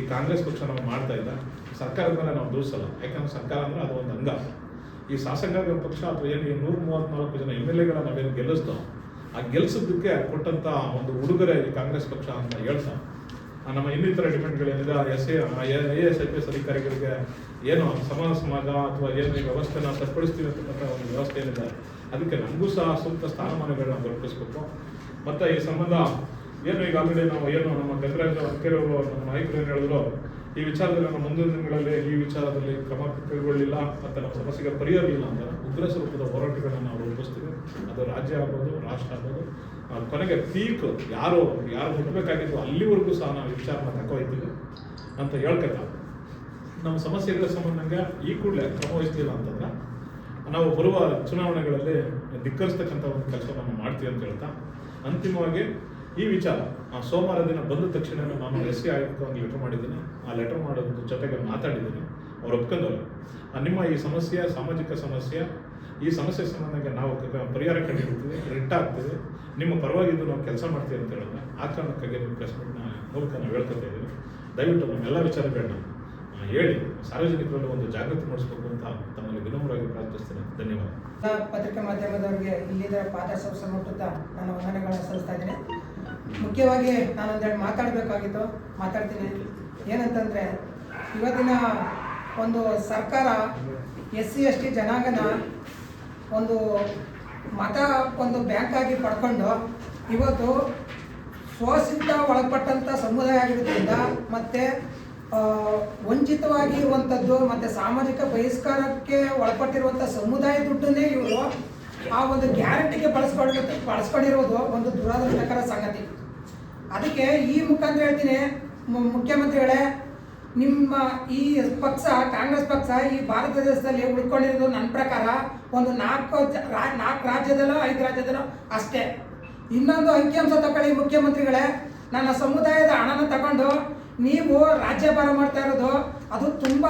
ಈ ಕಾಂಗ್ರೆಸ್ ಪಕ್ಷ ನಾವು ಮಾಡ್ತಾ ಇಲ್ಲ, ಸರ್ಕಾರದ ಮೇಲೆ ನಾವು ದೂರಿಸಲ್ಲ ಯಾಕಂದ್ರೆ ಸರ್ಕಾರ ಅಂದ್ರೆ ಅದು ಒಂದು ಅಂಗ. ಈ ಶಾಸಕಾಂಗ ಪಕ್ಷ ಅಥವಾ ಏನು, ಈ ನೂರ ಮೂವತ್ನಾಲ್ಕು ಜನ ಎಂ ಎಲ್ ಎಗಳ ನಾವೇನು ಗೆಲ್ಲಿಸ್ತೋ ಆ ಗೆಲ್ಸೋದಕ್ಕೆ ಕೊಟ್ಟಂತ ಒಂದು ಉಡುಗೊರೆ ಈ ಕಾಂಗ್ರೆಸ್ ಪಕ್ಷ ಅಂತ ಹೇಳ್ತಾ. ನಮ್ಮ ಇನ್ನಿತರ ಡಿಪೆಂಡ್ಗಳೇನಿದೆ S A A S I P S ಅಧಿಕಾರಿಗಳಿಗೆ ಏನು ಸಮಾನ ಸಮಾಜ ಅಥವಾ ಏನು ಈ ವ್ಯವಸ್ಥೆನ ಸರಿಪಡಿಸ್ತೀವಿ ಅಂತಕ್ಕಂಥ ಒಂದು ವ್ಯವಸ್ಥೆ ಏನಿದೆ, ಅದಕ್ಕೆ ನಮಗೂ ಸಹ ಸೂಕ್ತ ಸ್ಥಾನಮಾನಗಳನ್ನ ದೊರಕಿಸ್ಬೇಕು. ಮತ್ತೆ ಈ ಸಂಬಂಧ ಏನು ಈಗ ನಾವು ಏನು ನಮ್ಮ ಗಂಗರಾಜ ಅರ್ಕೆರವರು ನಮ್ಮ ನಾಯಕರು ಏನು ಹೇಳಿದ್ರು, ಈ ವಿಚಾರದಲ್ಲಿ ನಮ್ಮ ಮುಂದಿನ ದಿನಗಳಲ್ಲಿ ಈ ವಿಚಾರದಲ್ಲಿ ಕ್ರಮ ಕೈಗೊಳ್ಳಿಲ್ಲ ಮತ್ತೆ ನಮ್ಮ ಸಮಸ್ಯೆಗೆ ಪರಿಹರಿಲ್ಲ ಅಂತ ಉಗ್ರ ಸ್ವರೂಪದ ಹೋರಾಟಗಳನ್ನು ನಾವು ರೂಪಿಸ್ತೀವಿ. ಅದು ರಾಜ್ಯ ಆಗ್ಬೋದು, ರಾಷ್ಟ್ರ ಆಗ್ಬೋದು. ಕೊನೆಗೆ ಪೀಕ್ ಯಾರು ಯಾರು ಮುಟ್ಟಬೇಕಾಗಿತ್ತು ಅಲ್ಲಿವರೆಗೂ ಸಹ ನಾವು ವಿಚಾರ ವಿಚಾರನ ತಗೊಯ್ತೀವಿ ಅಂತ ಹೇಳ್ಕತ್ತ ನಮ್ಮ ಸಮಸ್ಯೆಗಳ ಸಂಬಂಧಂಗೆ ಈ ಕೂಡಲೇ ಕ್ರಮ ವಹಿಸ್ತಿಲ್ಲ ಅಂತಂದ್ರೆ, ನಾವು ಬರುವ ಚುನಾವಣೆಗಳಲ್ಲಿ ಧಿಕ್ಕರಿಸ್ತಕ್ಕಂಥ ಒಂದು ಕೆಲಸ ನಾವು ಮಾಡ್ತೀವಿ ಅಂತ ಹೇಳ್ತಾ, ಅಂತಿಮವಾಗಿ ಈ ವಿಚಾರ, ಆ ಸೋಮವಾರ ದಿನ ಬಂದ ತಕ್ಷಣ ನಾನು ಎಸ್ ಸಿ ಒಂದು ಲೆಟರ್ ಮಾಡಿದ್ದೀನಿ. ಆ ಲೆಟರ್ ಮಾಡೋದ್ರ ಜೊತೆಗೆ ಮಾತಾಡಿದ್ದೀನಿ. ಅವ್ರು ಒಪ್ಕೊಂಡವರು. ನಿಮ್ಮ ಈ ಸಮಸ್ಯೆ, ಸಾಮಾಜಿಕ ಸಮಸ್ಯೆ, ಈ ಸಮಸ್ಯೆ ಸಂಬಂಧಕ್ಕೆ ನಾವು ಪರಿಹಾರ ಕಂಡುಹಿಡ್ತೀವಿ ರಿಟ್ ಆಗ್ತೀವಿ ನಿಮ್ಮ ಪರವಾಗಿದ್ದು ನಾವು ಕೆಲಸ ಮಾಡ್ತೀವಿ ಅಂತ ಹೇಳಿದ್ರೆ, ಆ ಕಾರಣಕ್ಕಾಗಿ ನಿಮ್ಮ ಪ್ರೆಸ್ ಮೀಟ್ನ ಮೂಲಕ ನಾವು ಹೇಳ್ಕೊತಾ ಇದ್ದೀವಿ. ದಯವಿಟ್ಟು ನಮ್ಮೆಲ್ಲ ವಿಚಾರಗಳನ್ನ ನಾನು ಹೇಳಿ, ಸಾರ್ವಜನಿಕರಲ್ಲಿ ಒಂದು ಜಾಗೃತಿ ಮೂಡಿಸಬೇಕು ಅಂತ ತಮ್ಮಲ್ಲಿ ವಿನಮ್ರವಾಗಿ ಪ್ರಾರ್ಥಿಸ್ತೇನೆ. ಧನ್ಯವಾದ. ಪತ್ರಿಕಾ ಮಾಧ್ಯಮದವರಿಗೆ ಪಾದ ಸಂಸ್ಥೆ ಮುಟ್ಟುತ್ತಾ ನಾನು ವಂದನೆಗಳನ್ನು ಸಲ್ಲಿಸ್ತಾ ಇದ್ದೀನಿ. ಮುಖ್ಯವಾಗಿ ನಾನು ಒಂದೆರಡು ಮಾತಾಡಬೇಕಾಗಿತ್ತು, ಮಾತಾಡ್ತೀನಿ. ಏನಂತಂದರೆ, ಇವತ್ತಿನ ಒಂದು ಸರ್ಕಾರ ಎಸ್ ಸಿ ಎಸ್ ಟಿ ಜನಾಂಗನ ಒಂದು ಮತ, ಒಂದು ಬ್ಯಾಂಕ್ ಆಗಿ ಪಡ್ಕೊಂಡು ಇವತ್ತು ಶೋಷಿತ ಒಳಪಟ್ಟಂಥ ಸಮುದಾಯ ಆಗಿರೋದ್ರಿಂದ ಮತ್ತು ವಂಚಿತವಾಗಿ ಇರುವಂಥದ್ದು ಮತ್ತು ಸಾಮಾಜಿಕ ಬಹಿಷ್ಕಾರಕ್ಕೆ ಒಳಪಟ್ಟಿರುವಂಥ ಸಮುದಾಯ ದುಡ್ಡನ್ನೇ ಇವರು ಆ ಒಂದು ಗ್ಯಾರಂಟಿಗೆ ಬಳಸ್ಕೊಂಡು ಬಳಸ್ಕೊಂಡಿರೋದು ಒಂದು ದುರಾದೃಷ್ಟಕರ ಸಂಗತಿ. ಅದಕ್ಕೆ ಈ ಮುಖಾಂತರ ಹೇಳ್ತೀನಿ ಮುಖ್ಯಮಂತ್ರಿಗಳೇ, ನಿಮ್ಮ ಈ ಪಕ್ಷ, ಕಾಂಗ್ರೆಸ್ ಪಕ್ಷ ಈ ಭಾರತ ದೇಶದಲ್ಲಿ ಉಳ್ಕೊಂಡಿರೋದು ನನ್ನ ಪ್ರಕಾರ ಒಂದು ನಾಲ್ಕು ನಾಲ್ಕು ರಾಜ್ಯದಲ್ಲೋ, ಐದು ರಾಜ್ಯದಲ್ಲೋ ಅಷ್ಟೇ. ಇನ್ನೊಂದು ಅಂಕಿಅಂಶ ತಗೊಳ್ಳಿ ಮುಖ್ಯಮಂತ್ರಿಗಳೇ, ನನ್ನ ಸಮುದಾಯದ ಹಣನ ತಗೊಂಡು ನೀವು ರಾಜ್ಯಭಾರ ಮಾಡ್ತಾ ಇರೋದು, ಅದು ತುಂಬ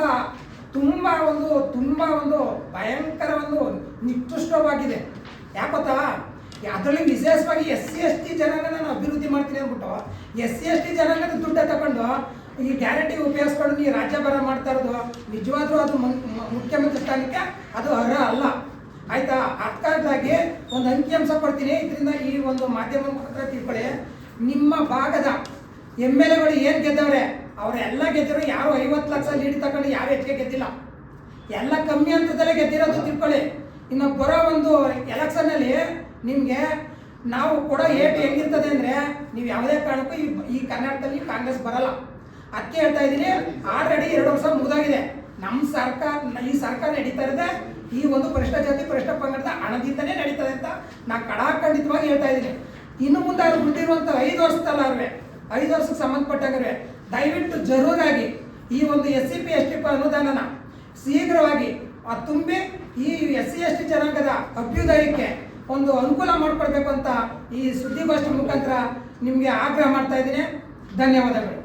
ತುಂಬ ಒಂದು ತುಂಬ ಒಂದು ಭಯಂಕರ ಒಂದು ನಿಕೃಷ್ಟವಾಗಿದೆ. ಯಾಕೊತ್ತಾ ಅದರಲ್ಲಿ ವಿಶೇಷವಾಗಿ ಎಸ್ ಸಿ ಎಸ್ ಟಿ ಜನಾಂಗನ ನಾನು ಅಭಿವೃದ್ಧಿ ಮಾಡ್ತೀನಿ ಅಂದ್ಬಿಟ್ಟು ಎಸ್ ಸಿ ಎಸ್ ಟಿ ಜನಾಂಗದ ದುಡ್ಡ ತಗೊಂಡು, ಈ ಗ್ಯಾರಂಟಿ ಉಪಯೋಗಿಸ್ಕೊಂಡು ನೀವು ಬರ ಮಾಡ್ತಾ ಇರೋದು, ನಿಜವಾದ್ರೂ ಅದು ಮುಖ್ಯಮಂತ್ರಿ ಸ್ಥಾನಕ್ಕೆ ಅದು ಅರ್ಹ ಅಲ್ಲ. ಆಯ್ತಾ? ಅದಕ್ಕಾಗಿ ಒಂದು ಅಂಕಿಅಂಶ ಕೊಡ್ತೀನಿ. ಇದರಿಂದ ಈ ಒಂದು ಮಾಧ್ಯಮ ಮುಖಾಂತರ ತಿಳ್ಕೊಳ್ಳಿ. ನಿಮ್ಮ ಭಾಗದ ಎಂ ಎಲ್ ಎಗಳು ಏನು ಗೆದ್ದವ್ರೆ ಅವರೆಲ್ಲ ಗೆದ್ದರು ಯಾರು ಐವತ್ತು ಲಕ್ಷ ಲೀಡ್ ತಗೊಂಡು ಯಾರು ಹೆಚ್ಚಿಗೆ ಗೆದ್ದಿಲ್ಲ? ಎಲ್ಲ ಕಮ್ಮಿ ಹಂತದಲ್ಲೇ ಗೆದ್ದಿರೋದು ತಿಳ್ಕೊಳ್ಳಿ. ಇನ್ನು ಬರೋ ಒಂದು ಎಲೆಕ್ಷನಲ್ಲಿ ನಿಮಗೆ ನಾವು ಕೊಡೋ ಏಟ್ ಹೆಂಗಿರ್ತದೆ ಅಂದರೆ ನೀವು ಯಾವುದೇ ಕಾರಣಕ್ಕೂ ಈ ಈ ಕರ್ನಾಟಕದಲ್ಲಿ ಕಾಂಗ್ರೆಸ್ ಬರಲ್ಲ. ಅದಕ್ಕೆ ಹೇಳ್ತಾ ಇದ್ದೀನಿ, ಆಲ್ರೆಡಿ ಎರಡು ವರ್ಷ ಮುಗಿದಾಗಿದೆ. ನಮ್ಮ ಸರ್ಕಾರ ಈ ಸರ್ಕಾರ ನಡೀತಾ ಇರೋದೇ ಈ ಒಂದು ಪರಿಷ್ಠ ಜಾತಿ ಪರಿಷ್ಠ ಪಂಗಡದ ಹಣದಿಂದನೇ ನಡೀತದೆ ಅಂತ ನಾನು ಕಡಾಖಂಡಿತವಾಗಿ ಹೇಳ್ತಾ ಇದ್ದೀನಿ. ಇನ್ನು ಮುಂದೆ ಅದು ಬಿಟ್ಟಿರುವಂಥ ಐದು ವರ್ಷದಲ್ಲ ಅವ್ರಿಗೆ ಐದು ವರ್ಷಕ್ಕೆ ಸಂಬಂಧಪಟ್ಟಾಗ್ರೆ ದಯವಿಟ್ಟು ಜರೂರಾಗಿ ಈ ಒಂದು S C P S T ಅನುದಾನನ ಶೀಘ್ರವಾಗಿ ಅದು ತುಂಬಿ ಈ ಎಸ್ ಸಿ ಎಸ್ ಟಿ ಜನಾಂಗದ ಅಭ್ಯುದಯಕ್ಕೆ ಒಂದು ಅನುಕೂಲ ಮಾಡಿಕೊಡ್ಬೇಕು ಅಂತ ಈ ಸುದ್ದಿಗೋಷ್ಠಿ ಮುಖಾಂತರ ನಿಮಗೆ ಆಗ್ರಹ ಮಾಡ್ತಾ ಇದ್ದೀನಿ. ಧನ್ಯವಾದಗಳು.